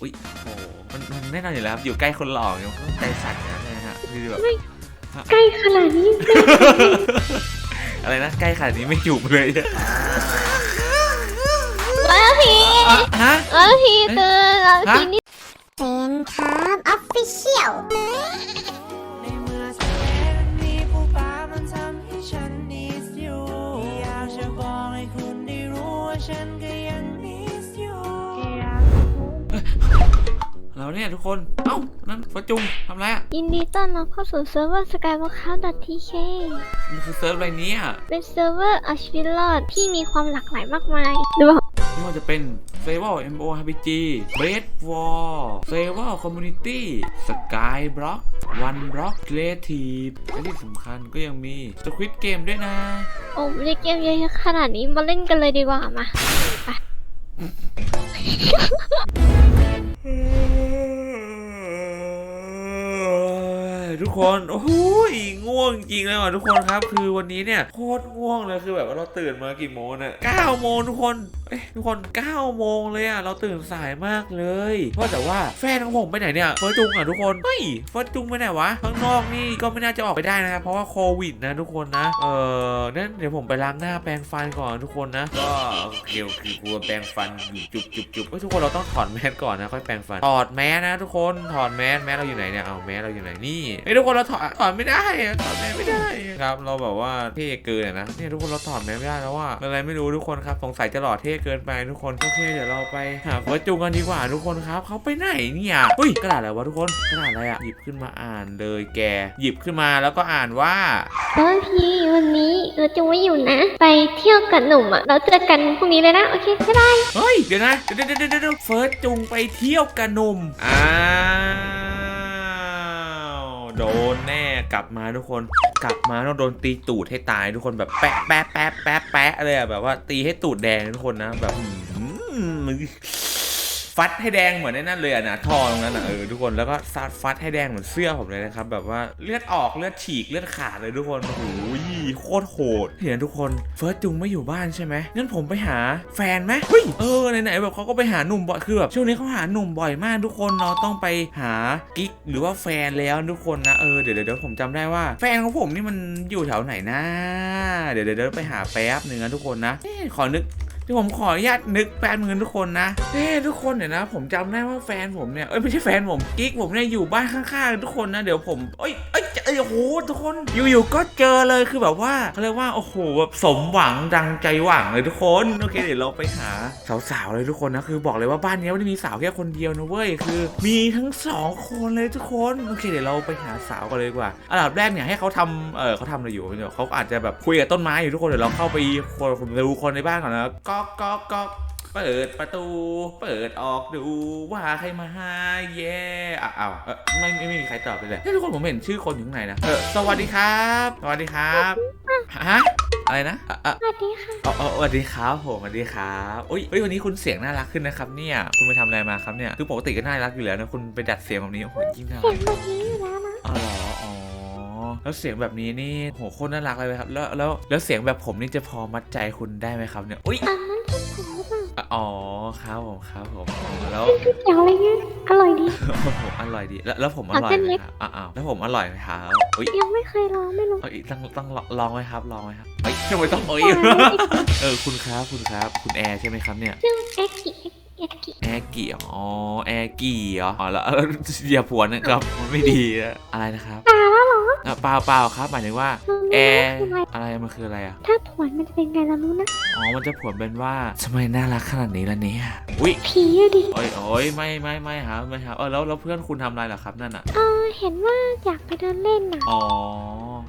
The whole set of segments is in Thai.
อุ้ยโอ้โหมันมันแน่นอนอยู่แล้วครับอยู่ใกล้คนหล่อเนี่ยมันก็ใจสั่นนะฮะคือแบบใกล้ขนาดนี้อะไรนะใกล้ขนาดนี้ไม่จูบเลยแล้วพี่อะฮะแล้วพี่ตื่นแล้วพี่นี่เป็นครับออฟฟิเชียลในเมื่อแสนนี้ผู้ฟ้ามันทำให้ฉัน เราเนี่ยทุกคน เอ้า นั่นฟัจุงทำไรอะ ยินดีต้อนรับเข้าสู่เซิร์ฟเวอร์ skywalker.tk มันคือเซิร์ฟอะไรเนี่ยเป็นเซิร์ฟเวอร์อัชวิลลอดที่มีความหลากหลายมากมายหรือว่าไม่ว่าจะเป็น f a v o r MO RPG Red Wall f a v o r Community Sky Block One Block Creative และที่สำคัญก็ยังมี Squid Game ด้วยนะ โอ้ไม่ได้เกมเยอะขนาดนี้มาเล่นกันเลยดีกว่ามาไป คนโอ้โหย ง่วงจริงเลยว่ะทุกคนครับ คือวันนี้เนี่ยโคตรง่วงเลยคือแบบว่าเราตื่นมากี่โมงเนี่ย9โมงทุกคนเอ้ยทุกคน9โมงเลยอะเราตื่นสายมากเลยเพราะแต่ว่าแฟนของผมไปไหนเนี่ยเฟิร์สจุงอะทุกคนเฮ้ยเฟิร์สจุงไปไหนวะข้างนอกนี่ก็ไม่น่าจะออกไปได้นะครับเพราะว่าโควิดนะทุกคนนะเออนั่นเดี๋ยวผมไปล้างหน้าแปรงฟันก่อนทุกคนนะก็เกี่ยวคือกลัวแปรงฟันจุบจุบจุบเฮ้ยทุกคนเราต้องถอดแมสก่อนนะค่อยแปรงฟันถอดแมสนะทุกคนถอดแมสแมสเราอยู่ไหนเนี่ยเอาแมสเราอยู่ไหนนี่เฮ้ยทุกคนเราถอดถอดไม่ได้อะถอดแมสไม่ได้ครับ เราแบบว่าเท่เกินอะนะเนี่ยทุกคนเราถอดแมสไม่ได้แล้วว่าอะไรไม่รู้ทุกคนครับสงสัยจะหล่อเท่เกินไปทุกคนโอเคเดี๋ยวเราไปหาเฟิร์สจุงกันดีกว่าทุกคนครับเขาไปไหนเนี่ยเฮ้ยกระดาษอะไรวะทุกคนกระดาษอะไรอะหยิบขึ้นมาอ่านเลยแก หยิบขึ้นมาแล้วก็อ่านว่า เออพี่วันนี้เราจะไม่อยู่นะ ไปเที่ยวกับหนุ่มอะ เราเจอกันพรุ่งนี้เลยนะ โอเคบ๊ายบาย เฮ้ย เดี๋ยวนะ เดี๋ยวเดี๋ยวเดี๋ยวเดี๋ยวเฟิร์สจุงไปเที่ยวกับหนุ่มอ้าว โดนแน่กลับมาทุกคนกลับมาต้องโดนตีตูดให้ตายทุกคนแบบแปะแปะแปะแปะแปะเลยอะแบบว่าตีให้ตูดแดงทุกคนนะแบบ ฟัดให้แดงเหมือนไอ้นั่นเลยอะนะทอตรงนั้นอะเออทุกคนแล้วก็ซัดฟัดให้แดงเหมือนเสื้อผมเลยนะครับแบบว่าเลือดออกเลือดฉีกเลือดขาดเลยทุกคนโอ้โหโคตรโหดเห็นทุกคนเฟิร์สจุงไม่อยู่บ้านใช่ไหมงั้นผมไปหาแฟนไหมเฮ้ยเออไหนๆแบบเขาก็ไปหาหนุ่มบ่อยคือแบบช่วงนี้เขาหาหนุ่มบ่อยมากทุกคนเราต้องไปหากิ๊กหรือว่าแฟนแล้วทุกคนนะเออเดี๋ยวเดี๋ยวผมจำได้ว่า แฟนของผมนี่มันอยู่แถวไหนนะ เดี๋ยวเดี๋ยวเดี๋ยวไปหาแป๊บหนึ่งนะทุกคนนะขอนึก ดี๋ยวผมขออนุญาตนึกแฟนึงนทุกคนนะเฮ้ทุกคนเดี๋ยวนะ ผมจำได้ว่าแฟนผมเนี่ยเอ้ยไม่ใช่แฟนผมกิ๊กผมเนี่ยอยู่บ้านข้างๆทุกคนนะเดี๋ยวผมเอ้ยเอ้ย เอ้ยโอ้โหทุกคนอยู่ๆก็เจอเลยคือแบบว่าเขาเรียกว่าโอ้โหแบบสมหวังดังใจหวังเลยทุกคนโอเคเดี๋ยวเราไปหาสาวๆเลยทุกคนนะคือบอกเลยว่าบ้านนี้ไม่ได้มีสาวแค่คนเดียวนะเว้ยคือ มีทั้งสองคนเลยทุกคนโอเคเดี๋ยวเราไปหาสาวกันเลยดีกว่าอันดับแรกเนี่ยให้เขาทำเออเขาทำอะไรอยู่เขาอาจจะแบบคุยกับต้นไม้อยู่ทุกคนเดี๋ยวเราเข้าไปคนผมดูคนในบ้านก่อนนะก๊อกก๊อกก๊อก เปิดประตู เปิดออกดูว่าใครมาหาแย่อะอ้าวเออไม่ไม่ไม่มีใครตอบเลยเลยเฮ้ยทุกคนผมเห็นชื่อคนอยู่ข้างในนะเออสวัสดีครับ สวัสดีครับฮะอะไรนะอะอะสวัสดีค่ะอ๋ออ๋อสวัสดีครับผมสวัสดีครับอุ้ยเฮ้ยวันนี้คุณเสียงน่ารักขึ้นนะครับเนี่ยคุณไปทำอะไรมาครับเนี่ยคือปกติก็น่ารักอยู่แล้วนะคุณไปดัดเสียงแบบนี้โอ้โหยิ่งน่าเสีรัยกงแบบนี้อยู่แล้วนะอ๋อเหรออ๋อแล้วเสียงแบบนี้นี่โหโคตรน่ารักเลยครับแล้วแล้วแล้วเสียงแบบผมนี่จะพอมัดใจคุณได้ไหมครับเนี่ยอุ้ยอันนั้นที่ผมหรือเปล่า อะอ๋อครับผมครับผมอ๋อแล้วก๋วยเตี๋ยวอะไรเงี้ยอร่อยดีผมอร่อยดีแล้วแล้วผมอร่อยเอาเส้นไหมเล็กครับอ้าวแล้วผมอร่อยไหมครับอุ้ยยังไม่เคยลองไม่รู้เอ้ยต้องต้องลองลองไหมครับลองไหมครับเอ้ยทำไมต้องเอ้ยลองไม่ได้เออคุณครับคุณครับ คุณแอร์ใช่ไหมครับเนี่ยชื่อเอ็กกิเอ็กกิแอร์กี่อ๋อแอร์กี่เหรออ๋อแล้วแล้วอย่าผวนนะครับมันไม่ดีอะอะไรนะครับตาแล้วเหร ออะเปล่าเปล่าครับ หมายถึงว่ามันแอไม่ร์รู้คืออะไรอะไรมันคืออะไรอะ ถ้าผวนมันจะเป็นไงล่ะรู้นะ อ๋อ มันจะผวนเป็นว่าทำไมน่ารักขนาดนี้ล่ะเนี่ย อุ้ยผีอะดิโอ้ยโอ้ยไม่ไม่ไม่ครับไม่ครับเออแล้วแล้วเพื่อนคุณทำอะไรเหรอครับนั่นอะ เออเห็นว่าอยากไปเดินเล่นน่ะ อ๋อ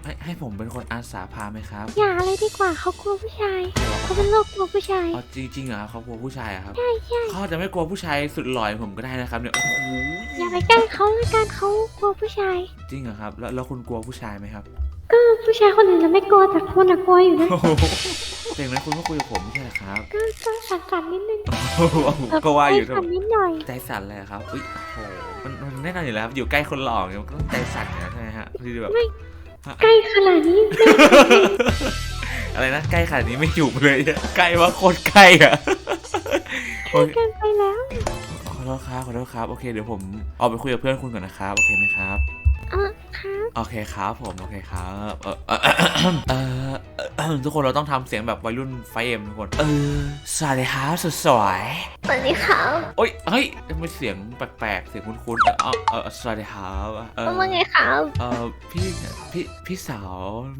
ให้ให้ผมเป็นคนอาสาพาไหมครับอย่าเลยดีกว่าเขากลัวผู้ชายเขาเป็นโรคกลัวผู้ชายอ๋อจริงๆเหรอเขากลัวผู้ชายอะครับใช่ใช่เขาอาจจะไม่กลัวผู้ชายสุดหล่ออย่างผมก็ได้นะครับเนี่ยโอ้โหอย่าไปใกล้เขาเลยกันเขากลัวผู้ชาย จริงเหรอครับ แล้วแล้วคุณกลัวผู้ชายไหมครับ ก็ผู้ชายคนอื่นจะไม่กลัวแต่คุณน่ะกลัวอยู่นะโอ้โหแต่อย่างนั้นคุณก็คุยกับผมไม่ใช่เหรอครับ ก็ก็สั่นๆนิดนึงโอ้โหก็ว่าอยู่ใจสั่นนิดหน่อยใจสั่นเลยอะครับอุ้ยโอ้โหมันมันแน่นอนอยู่แล้วครับอยู่ใกล้คนหล่อเนี่ยมันก็ต้องใจสั่นอยู่แล้วใช่ไหมฮะคือแบบไม่ ใกล้ขนาดนี้ไม่อะไรนะใกล้ขนาดนี้ไม่จูบเลยใกล้ว่าโคตรใกล้อะโอ้ยเกินไปแล้วโอ้โหอโทษครับขอโทษครับโอเคเดี๋ยวผมออกไปคุยกับเพื่อนคุณก่อนนะครับโอเคไหมครับอ๋อ ครับโอเคครับผมโอเคครับเออเออเออเออทุกคนเราต้องทำเสียงแบบวัยรุ่นไฟเอ็มทุกคน เออสวัสดีครับสุดสวยสวัสดีครับโอ้ยเฮ้ยทำไมเสียงแปลกๆเสียงคุ้นๆเออเออเออสวัสดีครับเออว่าไงครับเออพี่พี่พี่สาว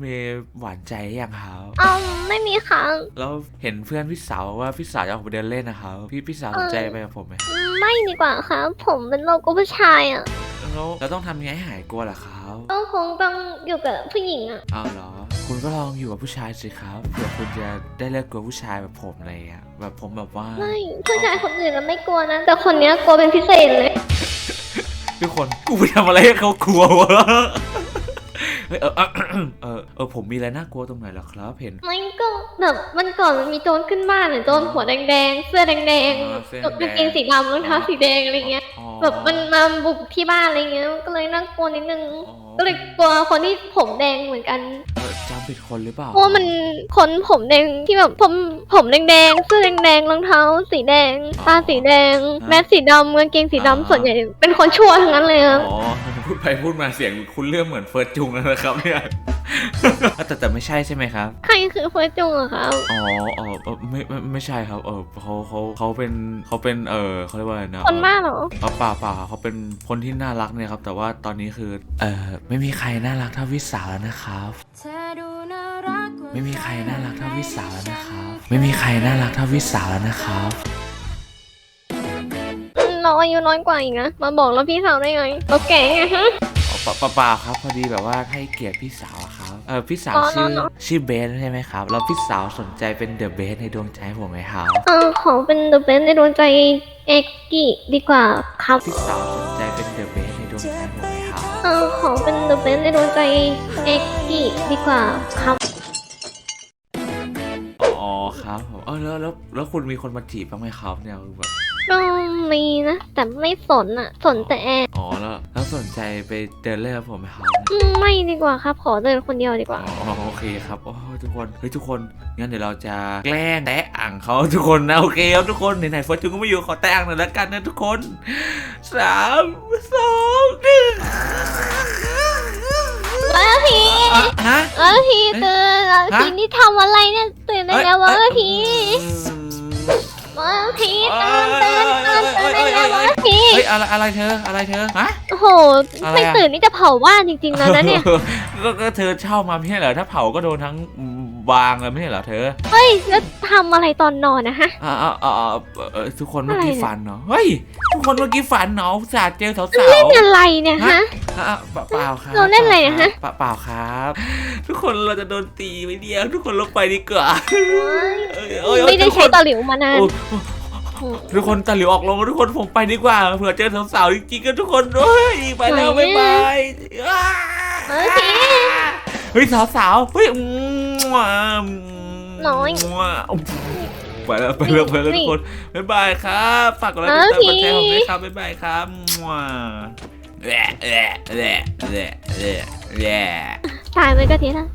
มีหวานใจยังครับอ๋อไม่มีครับแล้วเห็นเพื่อนพี่สาวว่าพี่สาวจะออกไปเดินเล่นนะครับพี่พี่สาวสนใจไปกับผมไหมไม่ดีกว่าครับ ผมเป็นโรคกลัวผู้ชายอะ แล้วเราต้องทำยังไงให้หายกลัวล่ะครับ ก็คงต้องอยู่กับผู้หญิงอะเอาเหรอ คุณก็ลองอยู่กับผู้ชายสิครับเผื่อคุณจะได้เลิกกลัวผู้ชายแบบผมอะไรอย่างเลยอะแบบผมแบบว่า ไม่ผู้ชายคนอื่นเราไม่กลัวนะ แต่คนเนี้ยกลัวเป็นพิเศษเลย ทุกคนกูไปทำอะไรให้เขากลัววะเฮ้ยเออเออเอ อเออผมมีอะไรน่ากลัวตรงไหนเหรอครับเห็นไม่ก็แบบมันก่อนมันมีโจรขึ้นบ้านอะโจรหัวแดงๆ เสื้อแดงอ๋อเสื้อๆแดงๆกางเกงสีดำรองเท้าสีแดงอะไรเงี้ย อ๋อแบบมันมาบุกที่บ้านอะไรเงี้ยก็เลยน่ากลัวนิดนึง อ๋อก็เลยกลัวคนที่ผมแดงเหมือนกัน เออจำผิดคนหรือเปล่าเพราะว่ามันคนผมแดงที่แบบผมผมแดงๆเสื้อแดงๆรองเท้า สีแดง ตาสีแดง แมสสีดำกางเกงสีดำส่วนใหญ่เป็นคนชั่วทั้งนั้นเลยอะอ๋อพูดไปพูดมาเสียงคุณเรื่องเหมือนเฟิร์สจุงแล้วนะครับเนี่ย แต่แต่ไม่ใช่ใช่ไหมครับ ใครคือเฟิร์สจุงอะครับ อ๋อเออเออไม่ไม่ไม่ใช่ครับ เออเขาเขาเขาเป็นเขาเป็นเออเขาเรียกว่าอะไรนะคนบ้าเหรอ เออเปล่าเปล่าเขาเป็นคนที่น่ารักเนี่ยครับ แต่ว่าตอนนี้คือเออไม่มีใครน่ารักเท่าวิสาแล้วนะครับไม่มีใครน่ารักเท่าวิสาแล้วนะครับไม่มีใครน่ารักเท่าวิสาแล้วนะครับอืมเราอายุน้อยกว่าอีกนะ มาบอกเราพี่สาวได้ไงเราแก่ไงฮะอ๋อเปล่าเปล่าเปล่าครับพอดีแบบว่าให้เกียรติพี่สาวอะครับเออพี่สาวอ๋อชื่อเนอะชื่อเบสใช่ไหมครับ แล้วพี่สาวสนใจเป็นเดอะเบสในดวงใจผมไหมครับเออขอเป็นเดอะเบนในดวงใจเอกกิดีกว่าครับพี่สาวสนใจเป็นเดอะเบสในดวงใจผมไหมครับเออขอเป็นเดอะเบนในดวงใจเอกกิดีกว่าครับอ๋อครับผมเออแล้วแล้วแล้วคุณมีคนมาจีบบ้างไหมครับเนี่ยคือแบบ ก็มีนะ แต่ไม่สนอะสนแต่แอร์อ๋อแล้วแล้วสนใจไปเดินเล่นกับผมไหมครับอืมไม่ดีกว่าครับ ขอเดินคนเดียวดีกอ๋ว่าอโอเคครับโอ้ยทุกคนเฮ้ยทุกคนงั้นเดี๋ยวเราจะแกล้งแตะอ่างเขาทุกคนนะโอเคครับทุกคนไหนๆเฟิร์สจุงก็ไม่อยู่ขอแตะอ่างหน่อยละกันนะทุกคนสามสองหนึ่งแล้วพี่อะฮะ แล้วพี่ตื่นแล้วพี่นี่ทำอะไรเนี่ยตื่นได้แล้ววะพี่ ว่าพี่ตื่นตื่นตื่นตื่นได้แล้ววะพี่เฮ้ยอะไรอะไรเธออะไรเธอฮะ โอ้โหอะไรไม่อะ ตื่นนี่จะเผาบ้านจริงๆแล้วนะเนี่ย ก็ก็เธอเช่ามาไม่ใช่เหรอถ้าเผาก็โดนทั้งวางเลยไม่ใช่เหรอเธอเฮ้ยแล้วทำอะไรตอนนอนนะฮะ อ่าอ่าอ่าอ่าเอ่อทุกคนเมื่อกี้อะไรเนี่ยฝันเนาะเฮ้ยทุกคนเมื่อกี้ฝันเนาะอุตสาห์เจอสาวเล่นๆอะไรเนี่ยฮะ อะอะเปล่าเปล่าครับเราเล่นอะไรนะฮะ เปล่าเปล่าครับ ทุกคนเราจะโดนตีไปเดียวทุกคนลงไปดีกว่าเอ้ยเอ้ยเอ้ยไม่ได้ทุกคใช้นตะหลิวมานาน โอ้ทุกคนตะหลิวออกลงทุกคนผมไปดีกว่าเผื่อเจอสาวๆจริงๆกันทุกคนเฮ้ยไปแล้วบ๊ายบายอ้าเฮ้ยพี่เฮ้ยสาวๆเฮ้ยอืมน้อยไปแล้วไปแล้วไปแล้วนี่ทุกคนบ๊ายบาย ครับฝากกดไลค์เอติอดตามกดแชร์ผมพี่ด้วยครับบ๊ายบายครับแหละแหละแหละแหละแหละแหละตายไปก็ทีนะ